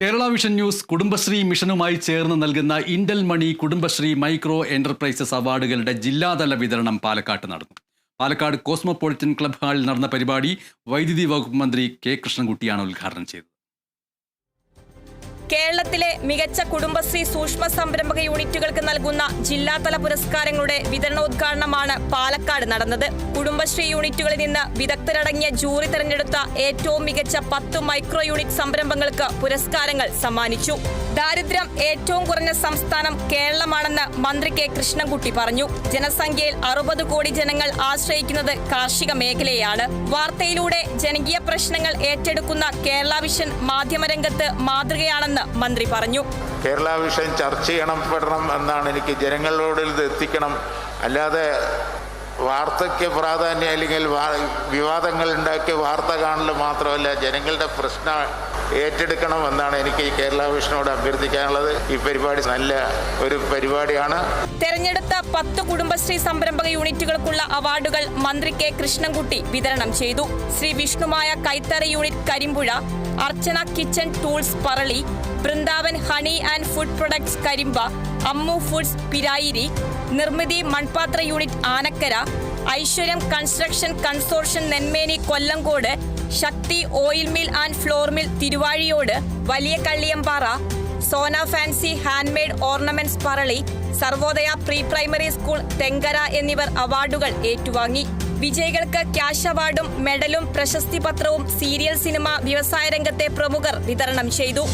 Kerala vision news Kudumbashree മിഷനുമായി ചേർന്ന് നൽകുന്ന Intel money Kudumbashree micro enterprises അവാർഡുകളുടെ ജില്ലാതല വിതരണം പാലക്കാട്ട് നടന്നു. പാലക്കാട് കോസ്മോപൊളിറ്റൻ ക്ലബ് ഹാളിൽ നടന്ന പരിപാടി വൈദ്യുതി വകുപ്പ് മന്ത്രി കെ കൃഷ്ണൻകുട്ടിയാണ് ഉദ്ഘാടനം ചെയ്തത്. കേരളത്തിലെ മികച്ച കുടുംബശ്രീ സൂക്ഷ്മ സംരംഭക യൂണിറ്റുകൾക്ക് നൽകുന്ന ജില്ലാതല പുരസ്കാരങ്ങളുടെ വിതരണോദ്ഘാടനമാണ് പാലക്കാട് നടന്നത്. കുടുംബശ്രീ യൂണിറ്റുകളിൽ നിന്ന് വിദഗ്ധരടങ്ങിയ ജൂറി തെരഞ്ഞെടുത്ത ഏറ്റവും മികച്ച പത്ത് മൈക്രോ യൂണിറ്റ് സംരംഭങ്ങൾക്ക് പുരസ്കാരങ്ങൾ സമ്മാനിച്ചു. ദാരിദ്ര്യം ഏറ്റവും കുറഞ്ഞ സംസ്ഥാനം കേരളമാണെന്ന് മന്ത്രി കെ കൃഷ്ണൻകുട്ടി പറഞ്ഞു. ജനസംഖ്യയിൽ അറുപത് കോടി ജനങ്ങൾ ആശ്രയിക്കുന്നത് കാർഷിക മേഖലയാണ് വാർത്തയിലൂടെ ജനകീയ പ്രശ്നങ്ങൾ ഏറ്റെടുക്കുന്ന കേരള വിഷൻ മാധ്യമരംഗത്ത് മാതൃകയാണെന്ന് മന്ത്രി പറഞ്ഞു. കേരള വിഷൻ ചർച്ച ചെയ്യണം എന്നാണ് എനിക്ക് ജനങ്ങളോട് ഇത് എത്തിക്കണം. അല്ലാതെ വാർത്തയ്ക്ക് പ്രാധാന്യം അല്ലെങ്കിൽ വിവാദങ്ങൾ ഉണ്ടാക്കിയ വാർത്ത കാണൽ മാത്രമല്ല ജനങ്ങളുടെ പ്രശ്നം ഏറ്റെടുക്കണം എന്നാണ് എനിക്ക് ഈ കേരള വിഷനോട് അഭ്യർത്ഥിക്കാനുള്ളത്. ഈ പരിപാടി നല്ല ഒരു പരിപാടിയാണ്. തെരഞ്ഞെടുത്ത പത്ത് കുടുംബശ്രീ സംരംഭക യൂണിറ്റുകൾക്കുള്ള അവാർഡുകൾ മന്ത്രി കെ കൃഷ്ണൻകുട്ടി വിതരണം ചെയ്തു. Shri Vishnumaya കൈത്തറ unit Karimpuzha Archana kitchen tools Parali Brindavan honey and food products Karimba Ammu foods Pirayiri Nirmithi മൺപാത്ര unit Anakkara Aishwaryam construction consortium Nenmeni Kollengode Shakthi oil mill and flour mill Thiruvazhiyode വലിയ Kalliyampara Sona fancy handmade ornaments Parali Sarvodaya pre primary school Thenkara എന്നിവർ അവാർഡുകൾ ഏറ്റുവാങ്ങി. വിജയികൾക്ക് cash അവാർഡും മെഡലും പ്രശസ്തി പത്രവും serial cinema വ്യവസായ രംഗത്തെ പ്രമുഖർ വിതരണം ചെയ്തു.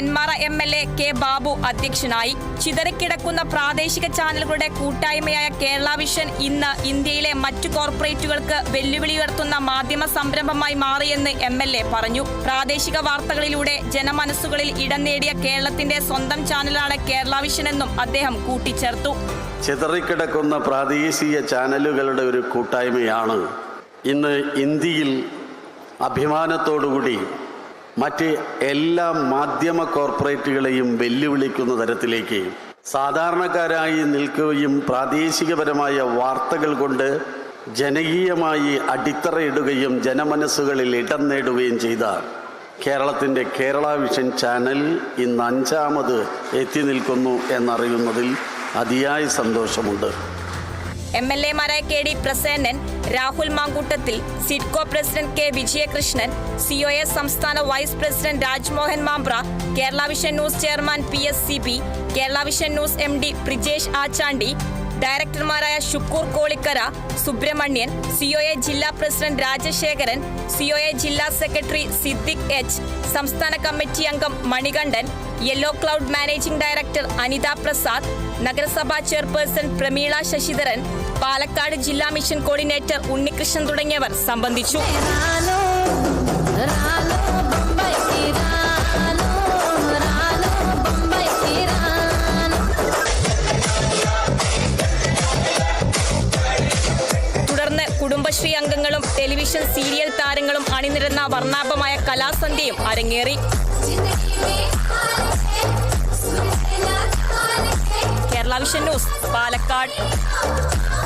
Nenmara M L A K Babu അധ്യക്ഷനായി. ചിതറിക്കിടക്കുന്ന പ്രാദേശിക ചാനലുകളുടെ കൂട്ടായ്മയായ കേരള വിഷൻ ഇന്ന് ഇന്ത്യയിലെ മറ്റു കോർപ്പറേറ്റുകൾക്ക് വെല്ലുവിളി ഉയർത്തുന്ന മാധ്യമ സംരംഭമായി മാറിയെന്ന് എം എൽ എ പറഞ്ഞു. പ്രാദേശിക വാർത്തകളിലൂടെ ജനമനസ്സുകളിൽ ഇടം നേടിയ കേരളത്തിന്റെ സ്വന്തം ചാനലാണ് കേരള വിഷൻ എന്നും അദ്ദേഹം കൂട്ടിച്ചേർത്തു. ചിതറിക്കിടക്കുന്ന പ്രാദേശിക ചാനലുകളുടെ ഒരു കൂട്ടായ്മയാണ് ഇന്ന് ഇന്ത്യയിൽ അഭിമാനത്തോടുകൂടി മറ്റ് എല്ലാ മാധ്യമ കോർപ്പറേറ്റുകളെയും വെല്ലുവിളിക്കുന്ന തരത്തിലേക്ക് സാധാരണക്കാരായി നിൽക്കുകയും പ്രാദേശികപരമായ വാർത്തകൾ കൊണ്ട് ജനകീയമായി അടിത്തറയിടുകയും ജനമനസ്സുകളിൽ ഇടം നേടുകയും ചെയ്ത കേരളത്തിന്റെ കേരള വിഷൻ ചാനൽ ഇന്ന് അഞ്ചാമത് എത്തി നിൽക്കുന്നു എന്നറിയുന്നതിൽ അതിയായ സന്തോഷമുണ്ട്. M L എമാരായ K D Prasenan Rahul Mankoottathil SIDCO president K Vijayakrishnan C O S സംസ്ഥാന vice president Rajmohan Mambra Kerala vision news chairman P S C B Kerala vision news M D Brijesh Achandi ഡയറക്ടർമാരായ Shukoor Kolikkara Subramanian COA ജില്ലാ president Rajasekharan COA ജില്ലാ secretary Siddique H സംസ്ഥാന committee അംഗം Manikandan yellow cloud managing director Anitha Prasad നഗരസഭാ chairperson Prameela Sasidharan Palakkad ജില്ലാ mission coordinator Unnikrishnan തുടങ്ങിയവർ സംബന്ധിച്ചു. കുടുംബശ്രീ അംഗങ്ങളും television serial താരങ്ങളും അണിനിരന്ന വർണാഭമായ കലാസന്ധ്യയും അരങ്ങേറി. Kerala vision news Palakkad.